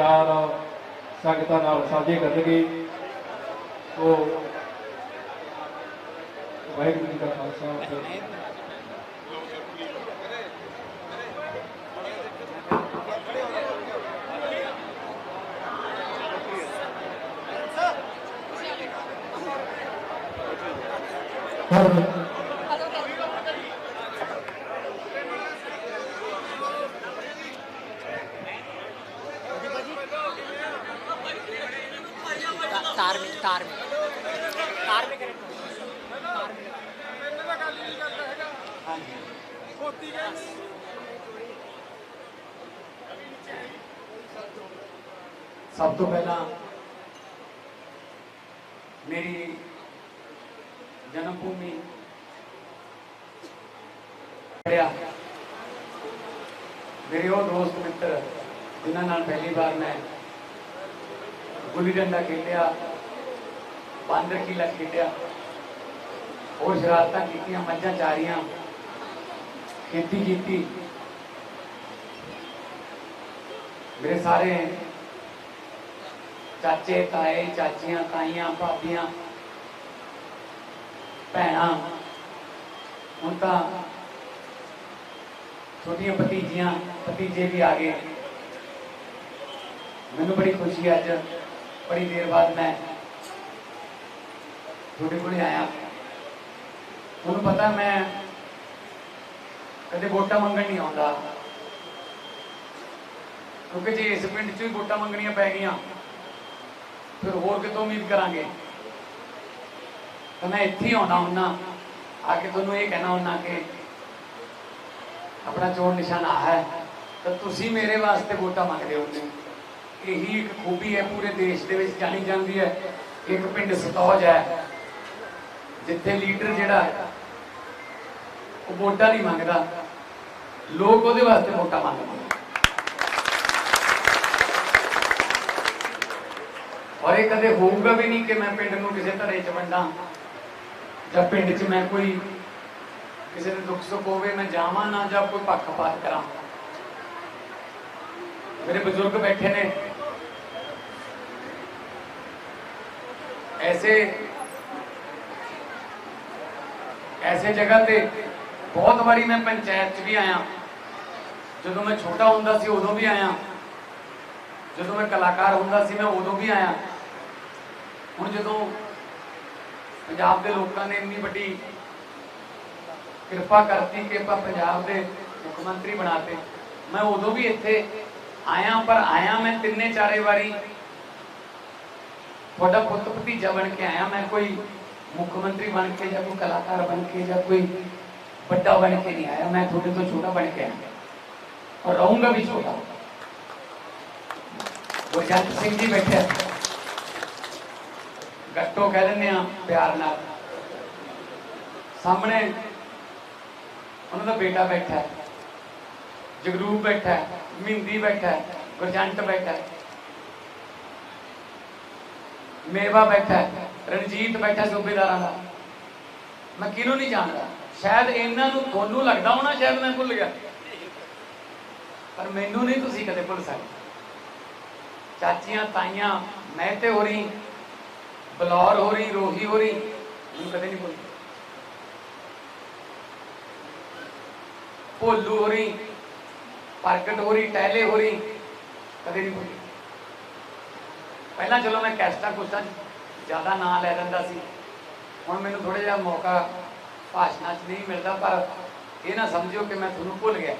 ਵਿਚਾਰ ਸੰਗਤਾਂ ਨਾਲ ਸਾਂਝੇ ਕਰਨਗੇ। ਉਹ ਵਾਹਿਗੁਰੂ ਜੀ ਕਾ ਖਾਲਸਾ ਵਾਹਿਗੁਰੂ ਧਾਰਮਿਕ ਸਭ ਤੋਂ ਪਹਿਲਾਂ ਮੇਰੀ ਜਨਮ ਭੂਮੀ ਪੜਿਆ ਮੇਰੇ ਉਹ ਦੋਸਤ ਮਿੱਤਰ ਜਿਨ੍ਹਾਂ ਨਾਲ ਪਹਿਲੀ ਵਾਰ ਮੈਂ ਗੁੱਲੀ ਡੰਡਾ ਖੇਡਿਆ ਬਾਂਦਰ ਕੀਲਾ ਖੇਡਿਆ ਹੋਰ ਸ਼ਰਾਰਤਾਂ ਕੀਤੀਆਂ ਮੱਝਾਂ ਚਾਰੀਆਂ ਖੇਤੀ ਕੀਤੀ ਮੇਰੇ ਸਾਰੇ ਚਾਚੇ, ਤਾਏ, ਚਾਚੀਆਂ, ਤਾਈਆਂ, ਭਾਬੀਆਂ, ਭੈਣਾਂ ਹੁਣ ਤਾਂ ਛੋਟੀਆਂ ਭਤੀਜੀਆਂ, ਭਤੀਜੇ ਵੀ ਆ ਗਏ। ਮੈਨੂੰ ਬੜੀ ਖੁਸ਼ੀ ਹੈ ਅੱਜ, ਬੜੀ ਦੇਰ ਬਾਅਦ ਮੈਂ ਤੁਹਾਡੇ ਕੋਲ ਆਇਆ। ਤੁਹਾਨੂੰ ਪਤਾ ਮੈਂ ਕਦੇ ਵੋਟਾਂ ਮੰਗਣ ਨਹੀਂ ਆਉਂਦਾ, ਕਿਉਂਕਿ ਜੇ ਇਸ ਪਿੰਡ 'ਚ ਵੀ ਵੋਟਾਂ ਮੰਗਣੀਆਂ ਪੈ ਗਈਆਂ ਫਿਰ ਹੋਰ ਕਿਤੋਂ ਉਮੀਦ ਕਰਾਂਗੇ? ਤਾਂ ਮੈਂ ਇੱਥੇ ਹੀ ਆਉਣਾ ਹੁੰਨਾ ਆ ਕੇ ਤੁਹਾਨੂੰ ਇਹ ਕਹਿਣਾ ਹੁੰਨਾ ਕਿ ਆਪਣਾ ਚੋਣ ਨਿਸ਼ਾਨ ਆ ਹੈ। ਤਾਂ ਤੁਸੀਂ ਮੇਰੇ ਵਾਸਤੇ ਵੋਟਾਂ ਮੰਗਦੇ ਹੁੰਦੇ ਹੋ ਇਹੀ ਇੱਕ ਖੂਬੀ ਹੈ ਪੂਰੇ ਦੇਸ਼ ਦੇ ਵਿੱਚ ਜਾਣੀ ਜਾਂਦੀ ਹੈ। ਇੱਕ ਪਿੰਡ ਸਤੌਜ ਹੈ, ਜਿੱਥੇ ਲੀਡਰ ਜਿਹੜਾ ਉਹ ਵੋਟਾਂ ਨਹੀਂ ਮੰਗਦਾ। ਲੋਕ ਉਹਦੇ ਵਾਸਤੇ ਵੋਟਾਂ ਮੰਗਦੇ ਔਰ ਇਹ ਕਦੇ ਹੋਊਗਾ ਵੀ ਨਹੀਂ ਕਿ ਮੈਂ ਪਿੰਡ ਨੂੰ ਕਿਸੇ ਧੜੇ 'ਚ ਵੰਡਾਂ ਜਾਂ ਪਿੰਡ 'ਚ ਮੈਂ ਕੋਈ ਕਿਸੇ ਦੇ ਦੁੱਖ ਸੁੱਖ ਹੋਵੇ, ਮੈਂ ਜਾਵਾਂ ਨਾ ਜਾਂ ਕੋਈ ਪੱਖਪਾਤ ਕਰਾਂ। ਮੇਰੇ ਬਜ਼ੁਰਗ ਬੈਠੇ ਨੇ। ਐਸੇ ਐਸੇ ਜਗ੍ਹਾ ਤੇ ਬਹੁਤ ਵਾਰੀ ਮੈਂ ਪੰਚਾਇਤ 'ਚ ਵੀ ਆਇਆ। ਜਦੋਂ ਮੈਂ ਛੋਟਾ ਹੁੰਦਾ ਸੀ ਉਦੋਂ ਵੀ ਆਇਆ। ਜਦੋਂ ਮੈਂ ਕਲਾਕਾਰ ਹੁੰਦਾ ਸੀ ਮੈਂ ਉਦੋਂ ਵੀ ਆਇਆ। ਹੁਣ ਜਦੋਂ ਪੰਜਾਬ ਦੇ ਲੋਕਾਂ ਨੇ ਇੰਨੀ ਵੱਡੀ ਕਿਰਪਾ ਕਰਤੀ ਕਿ ਆਪਾਂ ਪੰਜਾਬ ਦੇ ਮੁੱਖ ਮੰਤਰੀ ਬਣਾਤੇ ਮੈਂ ਉਦੋਂ ਵੀ ਇੱਥੇ ਆਇਆ, ਪਰ ਆਇਆ ਮੈਂ ਤਿੰਨੇ ਚਾਰੇ ਵਾਰੀ ਤੁਹਾਡਾ ਪੁੱਤ ਭਤੀਜਾ ਬਣ ਕੇ ਆਇਆ, ਮੈਂ ਕੋਈ ਮੁੱਖ ਮੰਤਰੀ ਬਣ ਕੇ ਜਾਂ ਕੋਈ ਕਲਾਕਾਰ ਬਣ ਕੇ ਜਾਂ ਕੋਈ ਵੱਡਾ ਬਣ ਕੇ ਨਹੀਂ ਆਇਆ, ਮੈਂ ਤੁਹਾਡੇ ਤੋਂ ਛੋਟਾ ਬਣ ਕੇ ਆਇਆ। ਔਰ ਰਹੂੰਗਾ ਵੀ ਛੋਟਾ। ਗੁਰਜੰਟ ਸਿੰਘ ਜੀ ਬੈਠੇ ਆ। ਕਹਿ ਦਿੰਦੇ ਆ ਪਿਆਰ ਨਾਲ। ਸਾਹਮਣੇ ਉਹਨਾਂ ਦਾ ਬੇਟਾ ਬੈਠਾ ਹੈ, ਜਗਰੂਪ ਬੈਠਾ ਹੈ, ਮਹਿੰਦੀ ਬੈਠਾ ਹੈ, ਗੁਰਜੰਟ ਬੈਠਾ ਹੈ। ਮੇਵਾ ਬੈਠਾ ਹੈ, ਰਣਜੀਤ ਬੈਠਾ ਸੂਬੇਦਾਰਾਂ ਦਾ। ਮੈਂ ਕਿਹਨੂੰ ਨਹੀਂ ਜਾਣਦਾ? ਸ਼ਾਇਦ ਇਹਨਾਂ ਨੂੰ ਤੁਹਾਨੂੰ ਲੱਗਦਾ ਹੋਣਾ, ਸ਼ਾਇਦ ਮੈਂ ਭੁੱਲ ਗਿਆ। ਪਰ ਮੈਨੂੰ ਨਹੀਂ ਤੁਸੀਂ ਕਦੇ ਭੁੱਲ ਸਕਦੇ। ਚਾਚੀਆਂ, ਤਾਈਆਂ ਮਹਿਤੇ ਹੋ ਰਹੀ ਬਲੌਰ ਹੋ ਰਹੀ, ਰੋਹੀ ਹੋ ਰਹੀ। ਮੈਨੂੰ ਕਦੇ ਨਹੀਂ ਭੁੱਲ ਭੋਲੂ ਹੋ ਰਹੀ, ਪ੍ਰਗਟ ਹੋ ਰਹੀ, ਟਹਿਲੇ ਹੋ ਰਹੀ, ਕਦੇ ਨਹੀਂ ਭੁੱਲੀ ਪਹਿਲਾਂ ਚਲੋ ਮੈਂ ਕੈਸਟਾ ਕੁਸਟਾ ਜ਼ਿਆਦਾ ਨਾਂ ਲੈ ਲੈਂਦਾ ਸੀ। ਹੁਣ ਮੈਨੂੰ ਥੋੜਾ ਜਿਹਾ ਮੌਕਾ ਭਾਸ਼ਣਾਂ 'ਚ ਨਹੀਂ ਮਿਲਦਾ, ਪਰ ਇਹ ਨਾ ਸਮਝਿਓ ਕਿ ਮੈਂ ਤੁਹਾਨੂੰ ਭੁੱਲ ਗਿਆ।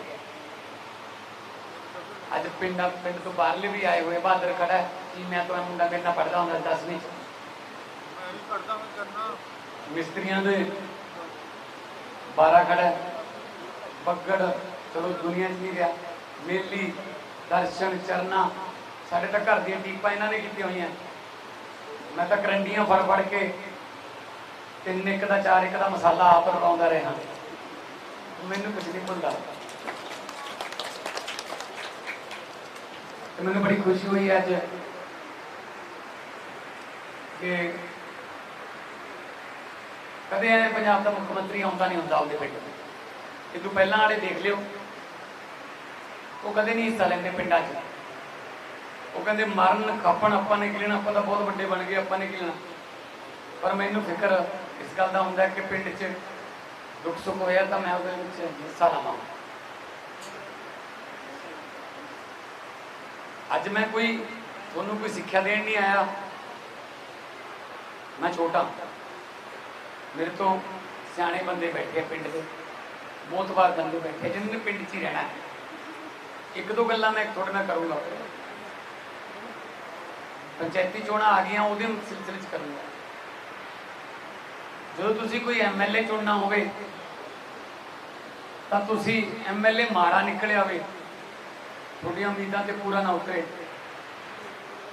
ਅੱਜ ਪਿੰਡਾਂ ਪਿੰਡ ਤੋਂ ਬਾਹਰਲੇ ਵੀ ਆਏ ਹੋਏ, ਬਹਾਦਰ ਖੜਾ ਹੈ। ਜੀ ਮੈਂ ਤਾਂ ਮੁੰਡਾ ਮੇਰੇ ਨਾਲ ਪੜਦਾ ਹੁੰਦਾ 10ਵੀਂ ਚ ਮੈਂ ਵੀ ਪੜਦਾ ਮੈਂ ਕਰਨਾ ਮਿਸਤਰੀਆਂ ਦੇ 12 ਖੜਾ ਹੈ। ਬੱਗੜ, ਚਲੋ ਦੁਨੀਆ 'ਚ ਨਹੀਂ ਰਿਹਾ ਮੇਲੀ, ਦਰਸ਼ਨ, ਚਰਨਾ, ਸਾਡੇ ਤਾਂ ਘਰ ਦੀਆਂ ਟੀਪਾਂ ਇਹਨਾਂ ਨੇ ਕੀਤੀਆਂ ਹੋਈਆਂ। ਮੈਂ ਤਾਂ ਕਰੰਡੀਆਂ ਫੜ ਫੜ ਕੇ ਤਿੰਨ ਇੱਕ ਦਾ, ਚਾਰ ਇੱਕ ਦਾ ਮਸਾਲਾ ਆਪ ਰਲਾਉਂਦਾ ਰਿਹਾ। ਮੈਨੂੰ ਕੁਝ ਨਹੀਂ ਭੁੱਲਦਾ। ਮੈਨੂੰ ਬੜੀ ਖੁਸ਼ੀ ਹੋਈ ਅੱਜ ਕਿ ਕਦੇ ਐ ਪੰਜਾਬ ਦਾ ਮੁੱਖ ਮੰਤਰੀ ਆਉਂਦਾ ਨਹੀਂ ਹੁੰਦਾ ਉਹਦੇ ਪਿੰਡ ਇਹ ਤੂੰ ਪਹਿਲਾਂ ਵਾਲੇ ਦੇਖ ਲਿਓ। ਉਹ ਕਦੇ ਨਹੀਂ ਹਿੱਸਾ ਲੈਂਦੇ ਪਿੰਡਾਂ 'ਚ। ਉਹ ਕਹਿੰਦੇ ਮਰਨ, ਖਪਣ, ਆਪਾਂ ਨੇ ਕੀ ਆਪਾਂ ਤਾਂ ਬਹੁਤ ਵੱਡੇ ਬਣ ਗਏ, ਆਪਾਂ ਨੇ ਕੀ ਪਰ ਮੈਨੂੰ ਫਿਕਰ ਇਸ ਗੱਲ ਦਾ ਹੁੰਦਾ ਕਿ ਪਿੰਡ 'ਚ ਦੁੱਖ ਸੁੱਖ ਹੋਇਆ ਤਾਂ ਮੈਂ ਉਹਦੇ ਵਿੱਚ ਹਿੱਸਾ ਲਵਾਂ। ਅੱਜ ਮੈਂ ਕੋਈ, ਤੁਹਾਨੂੰ ਕੋਈ ਸਿੱਖਿਆ ਦੇਣ ਨਹੀਂ ਆਇਆ। ਮੈਂ ਛੋਟਾ। ਮੇਰੇ ਤੋਂ ਸਿਆਣੇ ਬੰਦੇ ਬੈਠੇ ਆ ਪਿੰਡ ਦੇ ਬਹੁਤ ਵਾਰ ਬੰਦੇ ਬੈਠੇ ਆ, ਜਿਨ੍ਹਾਂ ਨੇ ਪਿੰਡ 'ਚ ਹੀ ਰਹਿਣਾ। ਇੱਕ ਦੋ ਗੱਲਾਂ ਮੈਂ ਤੁਹਾਡੇ ਨਾਲ ਕਰੂੰਗਾ। ਪੰਚਾਇਤੀ ਚੋਣਾਂ ਆ ਗਈਆਂ ਉਹਦੇ ਸਿਲਸਿਲੇ 'ਚ ਕਰੂੰਗਾ। ਜਦੋਂ ਤੁਸੀਂ ਕੋਈ ਐਮਐਲਏ ਚੁਣਨਾ ਹੋਵੇ ਤਾਂ ਤੁਸੀਂ ਐਮਐਲਏ ਮਾੜਾ ਨਿਕਲਿਆ ਹੋਵੇ ਤੁਹਾਡੀਆਂ ਉਮੀਦਾਂ ਤੇ ਪੂਰਾ ਨਾ ਉਤਰੇ।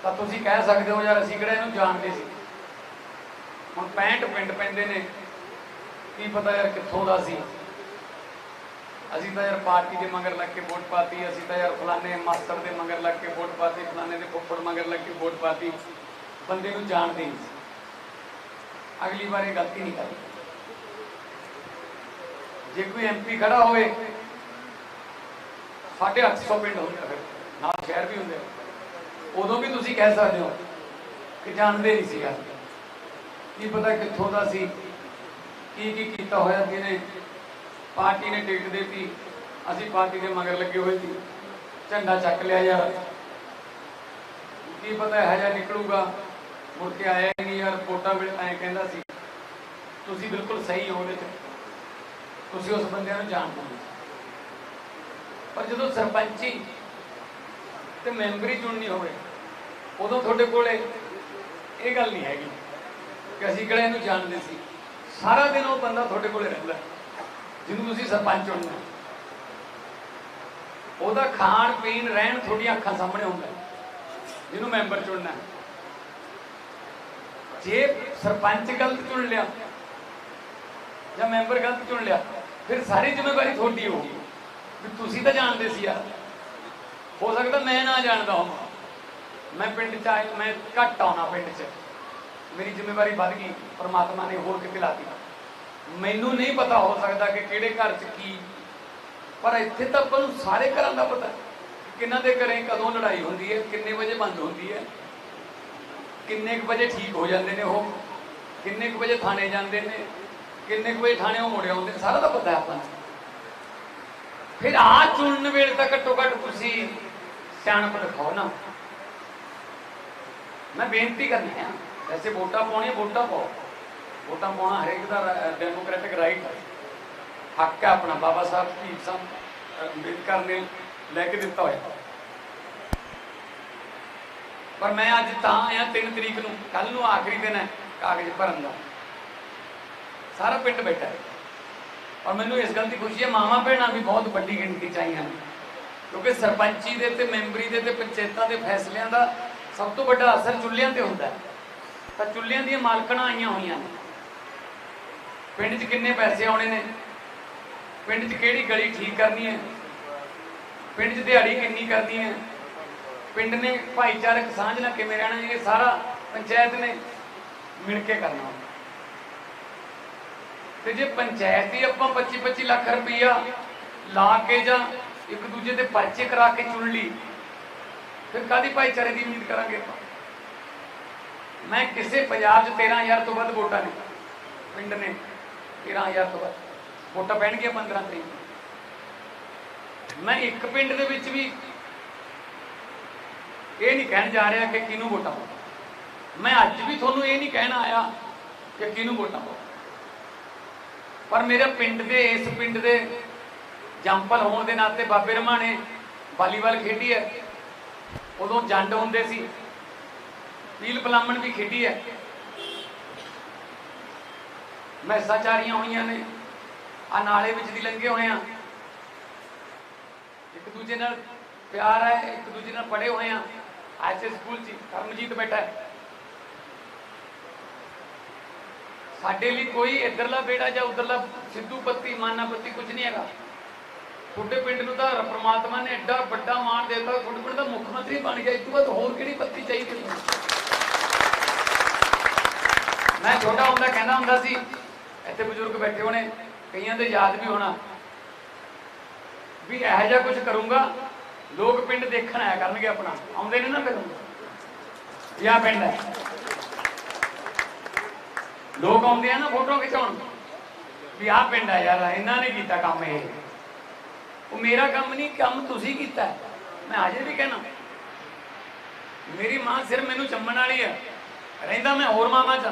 ਤਾਂ ਤੁਸੀਂ ਕਹਿ ਸਕਦੇ ਹੋ ਯਾਰ ਅਸੀਂ ਕਿਹੜਾ ਇਹਨੂੰ ਜਾਣਦੇ ਸੀ? ਹੁਣ 65 ਪਿੰਡ ਪੈਂਦੇ ਨੇ, ਕੀ ਪਤਾ ਯਾਰ ਕਿੱਥੋਂ ਦਾ ਸੀ। ਅਸੀਂ ਤਾਂ ਯਾਰ ਪਾਰਟੀ ਦੇ ਮਗਰ ਲੱਗ ਕੇ ਵੋਟ ਪਾਤੀ, ਅਸੀਂ ਤਾਂ ਯਾਰ ਫਲਾਣੇ ਮਾਸਟਰ ਦੇ ਮਗਰ ਲੱਗ ਕੇ ਵੋਟ ਪਾਤੀ, ਫਲਾਣੇ ਦੇ ਫੁੱਫੜ ਮਗਰ ਲੱਗ ਕੇ ਵੋਟ ਪਾਤੀ, ਬੰਦੇ ਨੂੰ ਜਾਣਦੇ ਨਹੀਂ ਸੀ। ਅਗਲੀ ਵਾਰ ਇਹ ਗਲਤੀ ਨਹੀਂ ਕਰਨੀ। ਜੇ ਕੋਈ ਐਮਪੀ ਖੜਾ ਹੋਵੇ 850 ਪਿੰਡ ਹੁੰਦੇ ਫਿਰ, ਨਾਲ ਸ਼ਹਿਰ ਵੀ ਹੁੰਦੇ ਉਦੋਂ ਵੀ ਤੁਸੀਂ ਕਹਿ ਸਕਦੇ ਹੋ ਕਿ ਜਾਣਦੇ ਨਹੀਂ ਸੀਗਾ ਕੀ ਪਤਾ ਕਿੱਥੋਂ ਦਾ ਸੀ, ਕੀ ਕੀ ਕੀਤਾ ਹੋਇਆ ਸੀ ਇਹਨੇ ਪਾਰਟੀ ਨੇ ਟਿਕਟ ਦਿੱਤੀ, ਅਸੀਂ ਪਾਰਟੀ ਦੇ ਮਗਰ ਲੱਗੇ ਹੋਏ ਸੀ, ਝੰਡਾ ਚੱਕ ਲਿਆ ਯਾਰ। ਕੀ ਪਤਾ ਇਹ ਜਿਹਾ ਨਿਕਲੂਗਾ, ਮੁੜ ਕੇ ਆਇਆ ਨਹੀਂ ਯਾਰ ਰਿਪੋਰਟਾਂ ਵੇਲੇ ਐਂ ਕਹਿੰਦਾ ਸੀ, ਤੁਸੀਂ ਬਿਲਕੁਲ ਸਹੀ ਹੋ ਉਹਦੇ ਚ, ਤੁਸੀਂ ਉਸ ਬੰਦਿਆਂ ਨੂੰ ਜਾਣਦੇ ਹੋ। ਪਰ ਜਦੋਂ ਸਰਪੰਚੀ ਤੇ ਮੈਂਬਰੀ ਚੁਣਨੀ ਹੋਵੇ, ਉਦੋਂ ਤੁਹਾਡੇ ਕੋਲੇ ਇਹ ਗੱਲ ਨਹੀਂ ਹੈਗੀ। ਕਿ ਅਸੀਂ ਕਿਹੜਾ ਇਹਨੂੰ ਜਾਣਦੇ ਸੀ? ਸਾਰਾ ਦਿਨ ਉਹ ਬੰਦਾ ਤੁਹਾਡੇ ਕੋਲੇ ਰਹਿੰਦਾ ਜਿਹਨੂੰ ਤੁਸੀਂ ਸਰਪੰਚ ਚੁਣਨਾ ਉਹਦਾ ਖਾਣ ਪੀਣ, ਰਹਿਣ ਤੁਹਾਡੀਆਂ ਅੱਖਾਂ ਸਾਹਮਣੇ ਹੁੰਦਾ ਜਿਹਨੂੰ ਮੈਂਬਰ ਚੁਣਨਾ ਜੇ ਸਰਪੰਚ ਗਲਤ ਚੁਣ ਲਿਆ ਜਾਂ ਮੈਂਬਰ ਗਲਤ ਚੁਣ ਲਿਆ, ਫਿਰ ਸਾਰੀ ਜ਼ਿੰਮੇਵਾਰੀ ਤੁਹਾਡੀ ਹੋਊਗੀ। ਵੀ ਤੁਸੀਂ ਤਾਂ ਜਾਣਦੇ ਸੀ ਯਾਰ। ਹੋ ਸਕਦਾ ਮੈਂ ਨਾ ਜਾਣਦਾ ਹਾਂ ਮੈਂ ਪਿੰਡ ਚ ਆਇਆ, ਮੈਂ ਘੱਟ ਆਉਣਾ ਪਿੰਡ ਚ। ਮੇਰੀ ਜ਼ਿੰਮੇਵਾਰੀ ਵੱਧ ਗਈ, ਪਰਮਾਤਮਾ ਨੇ ਹੋਰ ਕਿਤੇ ਲਾਤੀ ਮੈਨੂੰ ਨਹੀਂ ਪਤਾ ਹੋ ਸਕਦਾ ਕਿ ਕਿਹੜੇ ਘਰ ਚ ਕੀ, ਪਰ ਇੱਥੇ ਤਾਂ ਆਪਾਂ ਨੂੰ ਸਾਰੇ ਘਰਾਂ ਦਾ ਪਤਾ ਹੈ ਕਿਹਨਾਂ ਦੇ ਘਰੇ ਕਦੋਂ ਲੜਾਈ ਹੁੰਦੀ ਹੈ, ਕਿੰਨੇ ਵਜੇ ਬੰਦ ਹੁੰਦੀ ਹੈ, ਕਿੰਨੇ ਕੁ ਵਜੇ ਠੀਕ ਹੋ ਜਾਂਦੇ ਨੇ ਉਹ, ਕਿੰਨੇ ਕੁ ਵਜੇ ਥਾਣੇ ਜਾਂਦੇ ਨੇ, ਕਿੰਨੇ ਕੁ ਵਜੇ ਥਾਣੇ ਉਹ ਮੁੜੇ ਆਉਂਦੇ ਨੇ, ਸਾਰਾ ਤਾਂ ਪਤਾ ਹੈ ਆਪਾਂ ਨੂੰ। ਫਿਰ ਆ ਚੁਣਨ ਵੇਲੇ ਤਾਂ ਘੱਟੋ ਘੱਟ ਤੁਸੀਂ ਸਿਆਣਪ ਦਿਖਾਓ ਨਾ। ਮੈਂ ਬੇਨਤੀ ਕਰਨੀ ਆ ਐਸੇ ਵੋਟਾਂ ਪਾਉਣੀਆਂ ਵੋਟਾਂ ਪਾਓ ਵੋਟਾਂ ਪਾਉਣਾ ਹਰੇਕ ਦਾ ਡੈਮੋਕ੍ਰੈਟਿਕ ਰਾਈਟ ਹੈ ਹੱਕ ਹੈ ਆਪਣਾ ਬਾਬਾ ਸਾਹਿਬ ਭੀਮ ਸਾਹਿਬ ਅੰਬੇਦਕਰ ਨੇ ਲੈ ਕੇ ਦਿੱਤਾ ਹੋਇਆ ਪਰ ਮੈਂ ਅੱਜ ਤਾਂ ਆਇਆ 3 ਤਰੀਕ ਨੂੰ ਕੱਲ ਨੂੰ ਆਖਰੀ ਦਿਨ ਹੈ ਕਾਗਜ਼ ਭਰਨ ਦਾ ਸਾਰਾ ਪਿੰਡ ਬੈਠਾ ਹੈ ਔਰ ਮੈਨੂੰ ਇਸ ਗੱਲ ਦੀ ਖੁਸ਼ੀ ਹੈ ਮਾਵਾਂ ਭੈਣਾਂ ਵੀ ਬਹੁਤ ਵੱਡੀ ਗਿਣਤੀ ਚ ਆਈਆਂ ਨੇ ਕਿਉਂਕਿ ਸਰਪੰਚੀ ਦੇ ਤੇ ਮੈਂਬਰੀ ਦੇ ਤੇ ਪੰਚਾਇਤਾਂ ਦੇ ਫੈਸਲਿਆਂ ਦਾ ਸਭ ਤੋਂ ਵੱਡਾ ਅਸਰ ਚੁੱਲ੍ਹਿਆਂ ਤੇ ਹੁੰਦਾ ਹੈ ਤਾਂ ਚੁੱਲ੍ਹਿਆਂ ਦੀਆਂ ਮਾਲਕਣਾਂ ਆਈਆਂ ਹੋਈਆਂ ਨੇ। ਪਿੰਡ 'ਚ ਕਿੰਨੇ ਪੈਸੇ ਆਉਣੇ ਨੇ? ਪਿੰਡ 'ਚ ਕਿਹੜੀ ਗਲੀ ਠੀਕ ਕਰਨੀ ਹੈ? ਪਿੰਡ 'ਚ ਦਿਹਾੜੀ ਕਿੰਨੀ ਕਰਨੀ ਹੈ? ਪਿੰਡ ਨੇ ਭਾਈਚਾਰਕ ਸਾਂਝ ਨਾਲ ਕਿਵੇਂ ਰਹਿਣਾ ਇਹ ਸਾਰਾ ਪੰਚਾਇਤ ਨੇ ਮਿਲ ਕੇ ਕਰਨਾ। ਤੇ ਜੇ ਪੰਚਾਇਤ ਹੀ ਆਪਾਂ 25 25 ਲੱਖ ਰੁਪਈਆ ਲਾ ਕੇ ਜਾਂ ਇੱਕ ਦੂਜੇ ਦੇ ਪਰਚੇ ਕਰਾ ਕੇ ਚੁਣ ਲਈ, ਫਿਰ ਕਾਦੀ ਭਾਈਚਾਰੇ ਦੀ ਉਮੀਦ ਕਰਾਂਗੇ ਆਪਾਂ? ਮੈਂ ਕਿਸੇ ਪੰਜਾਬ 'ਚ 13000 ਤੋਂ ਵੱਧ ਵੋਟਾਂ ਨੇ, ਪਿੰਡ ਨੇ 13000 ਤੋਂ ਵੱਧ। ਵੋਟਾਂ ਪੈਣਗੀਆਂ 15 ਤਰੀਕ ਮੈਂ ਇੱਕ ਪਿੰਡ ਦੇ ਵਿੱਚ ਵੀ ਇਹ ਨਹੀਂ ਕਹਿਣ ਜਾ ਰਿਹਾ ਕਿ ਕਿਹਨੂੰ ਵੋਟਾਂ ਪਾਓ। ਮੈਂ ਅੱਜ ਵੀ ਤੁਹਾਨੂੰ ਇਹ ਨਹੀਂ ਕਹਿਣ ਆਇਆ ਕਿ ਕਿਹਨੂੰ ਵੋਟਾਂ ਪਾਓ। ਪਰ ਮੇਰੇ ਪਿੰਡ ਦੇ, ਇਸ ਪਿੰਡ ਦੇ ਜੰਪਲ ਹੋਣ ਦੇ ਨਾਤੇ ਬਾਬੇ ਰਮਾਣੇ ਵਾਲੀਬਾਲ ਖੇਡੀ ਹੈ। ਉਦੋਂ ਜੰਡ ਹੁੰਦੇ ਸੀ। ਪੀਲ ਪਲਾਮਣ ਵੀ ਖੇਡੀ ਹੈ। ਮੈਸਾਂ ਚਾਰੀਆਂ ਹੋਈਆਂ ਨੇ। ਆ ਨਾਲੇ ਵਿੱਚ ਦੀ ਲੰਘੇ ਹੋਏ ਆ। ਇੱਕ ਦੂਜੇ ਨਾਲ ਪਿਆਰ ਹੈ, ਇੱਕ ਦੂਜੇ ਨਾਲ ਪੜੇ ਹੋਏ ਆ। ਐਸੇ ਸਕੂਲ 'ਚ ਕਰਮਜੀਤ ਬੈਠਾ ਸਾਡੇ ਲਈ ਕੋਈ ਇਧਰਲਾ ਬੇੜਾ ਜਾਂ ਉਧਰਲਾ ਸਿੱਧੂ ਪੱਤੀ ਮਾਨਾ ਪੱਤੀ ਕੁਝ ਨਹੀਂ ਹੈਗਾ। ਤੁਹਾਡੇ ਪਿੰਡ ਨੂੰ ਤਾਂ ਪ੍ਰਮਾਤਮਾ ਨੇ ਐਡਾ ਵੱਡਾ ਮਾਣ ਦਿੱਤਾ, ਤੁਹਾਡੇ ਪਿੰਡ ਦਾ ਮੁੱਖ ਮੰਤਰੀ ਬਣ ਗਿਆ। ਇਸ ਤੋਂ ਬਾਅਦ ਹੋਰ ਕਿਹੜੀ ਪੱਤੀ ਚਾਹੀਦੀ? ਮੈਂ ਛੋਟਾ ਹੁੰਦਾ, ਕਹਿੰਦਾ ਹੁੰਦਾ ਸੀ, ਇੱਥੇ ਬਜ਼ੁਰਗ ਬੈਠੇ ਹੋਣੇ, ਕਈਆਂ ਦੇ ਯਾਦ ਵੀ ਹੋਣਾ, ਵੀ ਇਹੋ ਜਿਹਾ ਕੁਝ ਕਰੂੰਗਾ, ਲੋਕ ਪਿੰਡ ਦੇਖਣ ਆਇਆ ਕਰਨਗੇ ਆਪਣਾ, ਆਉਂਦੇ ਨੇ ਨਾ ਫਿਰ ਇਹ ਆਹ ਪਿੰਡ ਹੈ। ਲੋਕ ਆਉਂਦੇ ਆ ਨਾ ਫੋਟੋ ਖਿਚਾਉਣ, ਵੀ ਆਹ ਪਿੰਡ ਹੈ ਯਾਰ, ਇਹਨਾਂ ਨੇ ਕੀਤਾ ਕੰਮ ਇਹ। ਉਹ ਮੇਰਾ ਕੰਮ ਨਹੀਂ, ਕੰਮ ਤੁਸੀਂ ਕੀਤਾ ਮੈਂ ਅਜੇ ਵੀ ਕਹਿਣਾ। ਮੇਰੀ ਮਾਂ ਸਿਰ ਮੈਨੂੰ ਚੰਮਣ ਵਾਲੀ ਆ ਰਹਿੰਦਾ ਮੈਂ ਹੋਰ ਮਾਮਾ ਚ।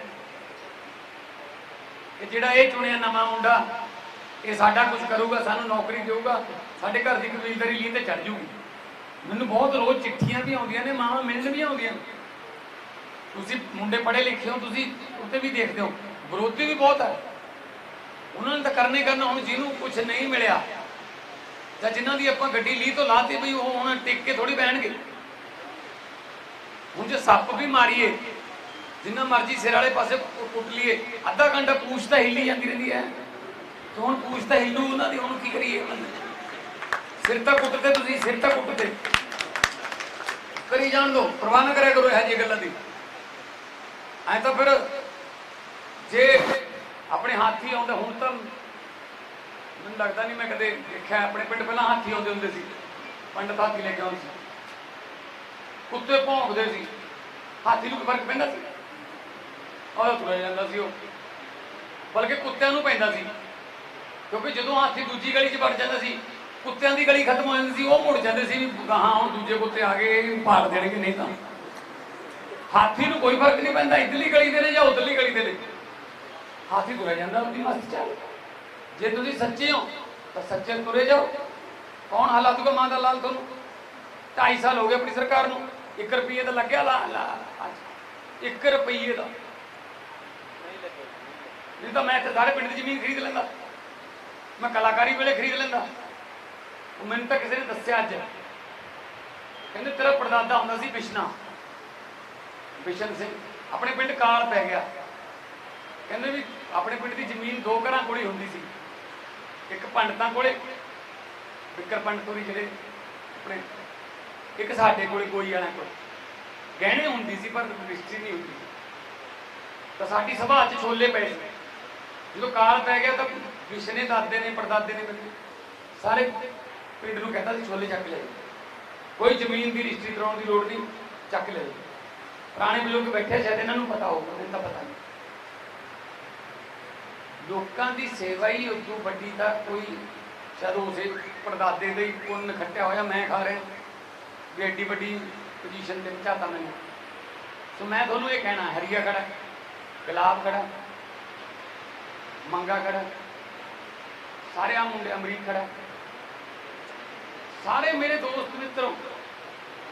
ਕਿ ਜਿਹੜਾ ਇਹ ਚੁਣਿਆ ਨਵਾਂ ਮੁੰਡਾ, ਇਹ ਸਾਡਾ ਕੁਝ ਕਰੂਗਾ, ਸਾਨੂੰ ਨੌਕਰੀ ਦੇਊਗਾ, ਸਾਡੇ ਘਰ ਦੀ ਕਬੀਲਦਾਰੀ ਲਈ ਤੇ ਚੜ ਜੂਗੀ। ਮੈਨੂੰ ਬਹੁਤ ਰੋਜ਼ ਚਿੱਠੀਆਂ ਵੀ ਆਉਂਦੀਆਂ ਨੇ, ਮਾਵਾਂ ਮਿਲਣ ਵੀ ਆਉਂਦੀਆਂ ਤੁਸੀਂ ਮੁੰਡੇ ਪੜ੍ਹੇ ਲਿਖੇ ਹੋ, ਤੁਸੀਂ ਉੱਤੇ ਵੀ ਦੇਖਦੇ ਹੋ, ਵਿਰੋਧੀ ਵੀ ਬਹੁਤ ਹੈ ਉਹਨਾਂ ਨੇ ਤਾਂ ਕਰਨੇ ਹੀ ਕਰਨਾ ਹੁਣ ਜਿਹਨੂੰ ਕੁਝ ਨਹੀਂ ਮਿਲਿਆ। ਜਾਂ ਜਿਨ੍ਹਾਂ ਦੀ ਆਪਾਂ ਗੱਡੀ ਲਈ ਤੋਂ ਲਾਤੀ ਵੀ ਉਹ ਹੁਣ ਟਿਕ ਕੇ ਥੋੜੀ ਬਹਿਣਗੇ। ਹੁਣ ਜੇ ਸੱਪ ਵੀ ਮਾਰੀਏ ਜਿੰਨਾ ਮਰਜ਼ੀ ਸਿਰ ਵਾਲੇ ਪਾਸੇ ਕੁ- ਕੁੱਟ ਲਈਏ। ਅੱਧਾ ਘੰਟਾ ਪੂਛ ਤਾਂ ਹਿੱਲੀ ਜਾਂਦੀ ਰਹਿੰਦੀ ਹੈ। ਤੇ ਹੁਣ ਪੂਛ ਤਾਂ ਹਿੱਲੂ ਉਹਨਾਂ ਦੀ, ਹੁਣ ਕੀ ਕਰੀਏ ਸਿਰ ਤਾਂ ਕੁੱਟਦੇ ਤੁਸੀਂ, ਸਿਰ ਤਾਂ ਕੁੱਟਦੇ। ਕਰੀ ਜਾਣ ਦੋ ਪ੍ਰਵਾਹ ਨਾ ਕਰਿਆ ਕਰੋ ਇਹ ਜਿਹੀ ਗੱਲਾਂ ਦੀ। ਐ ਤਾਂ ਫਿਰ ਜੇ ਆਪਣੇ ਹਾਥੀ ਆਉਂਦੇ, ਹੁਣ ਤਾਂ ਮੈਨੂੰ ਲੱਗਦਾ ਨਹੀਂ ਮੈਂ ਕਦੇ ਦੇਖਿਆ, ਆਪਣੇ ਪਿੰਡ ਪਹਿਲਾਂ ਹਾਥੀ ਆਉਂਦੇ ਹੁੰਦੇ ਸੀ। ਪੰਡਤ ਹਾਥੀ ਲੈ ਕੇ ਆਉਂਦੇ ਸੀ। ਕੁੱਤੇ ਭੌਂਕਦੇ ਸੀ। ਹਾਥੀ ਨੂੰ ਫ਼ਰਕ ਪੈਂਦਾ ਸੀ? ਉਹ ਤੁਰਿਆ ਜਾਂਦਾ ਸੀ ਉਹ। ਬਲਕਿ ਕੁੱਤਿਆਂ ਨੂੰ ਪੈਂਦਾ ਸੀ। ਕਿਉਂਕਿ ਜਦੋਂ ਹਾਥੀ ਦੂਜੀ ਗਲੀ 'ਚ ਵੜ ਜਾਂਦਾ ਸੀ, ਕੁੱਤਿਆਂ ਦੀ ਗਲੀ ਖਤਮ ਹੋ ਜਾਂਦੀ ਸੀ, ਉਹ ਮੁੜ ਜਾਂਦੇ ਸੀ ਵੀ ਗਾਹਾਂ ਹੁਣ ਦੂਜੇ ਕੁੱਤੇ ਆ ਗਏ ਭਾਰ ਪਾੜ ਦੇਣਗੇ, ਨਹੀਂ ਤਾਂ। ਹਾਥੀ ਨੂੰ ਕੋਈ ਫ਼ਰਕ ਨਹੀਂ ਪੈਂਦਾ, ਇਧਰਲੀ ਗਲੀ ਦੇ ਨੇ ਜਾਂ ਉਧਰਲੀ ਗਲੀ ਦੇ ਨੇ। ਹਾਥੀ ਤੁਰਿਆ ਜਾਂਦਾ ਉਹਦੀ ਮਸਤ ਚੱਲ ਜੇ ਤੁਸੀਂ ਸੱਚੇ ਹੋ, ਤਾਂ ਸੱਚੇ ਤੁਰੇ ਜਾਓ। ਕੌਣ ਹਾਲਾਤ ਦੂਗਾ ਮਾਂ ਦਾ ਲਾਲ ਤੁਹਾਨੂੰ? 2.5 ਸਾਲ ਹੋ ਗਏ ਆਪਣੀ ਸਰਕਾਰ ਨੂੰ। 1 ਰੁਪਏ ਦਾ ਲੱਗਿਆ ਲਾ ਲਾ 1 ਰੁਪਏ ਦਾ। ਨਹੀਂ ਤਾਂ ਮੈਂ ਇੱਥੇ ਸਾਰੇ ਪਿੰਡ ਦੀ ਜ਼ਮੀਨ ਖਰੀਦ ਲੈਂਦਾ। ਮੈਂ ਕਲਾਕਾਰੀ ਵੇਲੇ ਖਰੀਦ ਲੈਂਦਾ। ਉਹ ਮੈਨੂੰ ਤਾਂ ਕਿਸੇ ਨੇ ਦੱਸਿਆ ਅੱਜ। ਕਹਿੰਦੇ ਤੇਰਾ ਪੜਦਾਦਾ ਹੁੰਦਾ ਸੀ ਬਿਸ਼ਨਾ। ਬਿਸ਼ਨ ਸਿੰਘ, ਆਪਣੇ ਪਿੰਡ ਕਾਲ ਪੈ ਗਿਆ। ਕਹਿੰਦੇ ਵੀ ਆਪਣੇ ਪਿੰਡ ਦੀ ਜ਼ਮੀਨ ਦੋ ਘਰਾਂ ਕੋਲ ਹੁੰਦੀ ਸੀ। ਇੱਕ ਪੰਡਤਾਂ ਕੋਲੇ, ਵਿਕਰ ਪੰਡਤੋਰੀ ਜਿਹੜੇ ਆਪਣੇ, ਇੱਕ ਸਾਡੇ ਕੋਲੇ ਕੋਈ ਵਾਲਿਆਂ ਕੋਲ। ਗਹਿਣੇ ਹੁੰਦੀ ਸੀ ਪਰ ਰਜਿਸਟਰੀ ਨਹੀਂ ਹੁੰਦੀ। ਸੀ। ਤਾਂ ਸਾਡੀ ਸਭਾ 'ਚ ਛੋਲੇ ਪਏ ਸੀ। ਜਦੋਂ ਕਾਲ ਪੈ ਗਿਆ ਤਾਂ ਵਿਸ਼ਨੇ ਦਾਦੇ ਨੇ, ਪੜਦਾਦੇ ਨੇ ਮੈਨੂੰ ਸਾਰੇ ਪਿੰਡ ਨੂੰ ਕਹਿੰਦਾ ਸੀ, ਛੋਲੇ ਚੱਕ ਲੈ ਕੋਈ ਜ਼ਮੀਨ ਦੀ ਰਜਿਸਟਰੀ ਕਰਾਉਣ ਦੀ ਲੋੜ ਨਹੀਂ, ਚੱਕ ਲੈ ਪੁਰਾਣੇ ਬਜ਼ੁਰਗ ਬੈਠੇ ਸ਼ਾਇਦ ਇਹਨਾਂ ਨੂੰ ਪਤਾ ਹੋਊਗਾ, ਮੈਨੂੰ ਤਾਂ ਪਤਾ ਨਹੀਂ। ਲੋਕਾਂ ਦੀ ਸੇਵਾ ਹੀ ਉਦੋਂ ਵੱਡੀ ਤਾਂ ਕੋਈ ਸ਼ਾਇਦ ਉਸੇ ਪਰਦਾਦੇ ਦੇ ਹੀ ਪੁੰਨ ਖੱਟਿਆ ਹੋਇਆ, ਮੈਂ ਖਾ ਰਿਹਾ। ਵੀ ਐਡੀ ਵੱਡੀ ਪੋਜੀਸ਼ਨ ਤੇ ਪਹੁੰਚਾਤਾ ਮੈਨੂੰ। ਸੋ ਮੈਂ ਤੁਹਾਨੂੰ ਇਹ ਕਹਿਣਾ, ਹਰੀਆ ਖੜਾ, ਗੁਲਾਬ ਖੜਾ। ਮੰਗਾ ਖੜਾ ਸਾਰੇ ਆ ਮੁੰਡੇ ਅਮਰੀਕ ਖੜਾ। ਸਾਰੇ ਮੇਰੇ ਦੋਸਤ ਮਿੱਤਰ,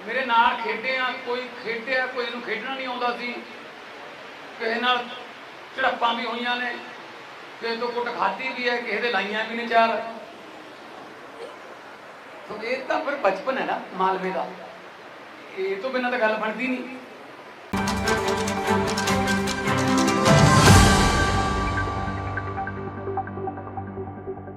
ਮੇਰੇ ਨਾਲ ਖੇਡੇ ਆ, ਕੋਈ ਖੇਡਿਆ, ਕੋਈ ਨੂੰ ਖੇਡਣਾ ਨਹੀਂ ਆਉਂਦਾ ਸੀ। ਕਿਸੇ ਨਾਲ ਝੜਪਾਂ ਵੀ ਹੋਈਆਂ ਨੇ, ਕਿਸੇ ਤੋਂ ਕੁੱਟ ਖਾਧੀ ਵੀ ਹੈ, ਕਿਸੇ ਦੇ ਲਾਈਆਂ ਵੀ ਨੇ ਚਾਰ। ਸੋ ਇਹ ਤਾਂ ਫਿਰ ਬਚਪਨ ਹੈ ਨਾ, ਮਾਲਵੇ ਦਾ। ਇਹ ਤੋਂ ਬਿਨਾਂ ਤਾਂ ਗੱਲ ਬਣਦੀ ਨਹੀਂ।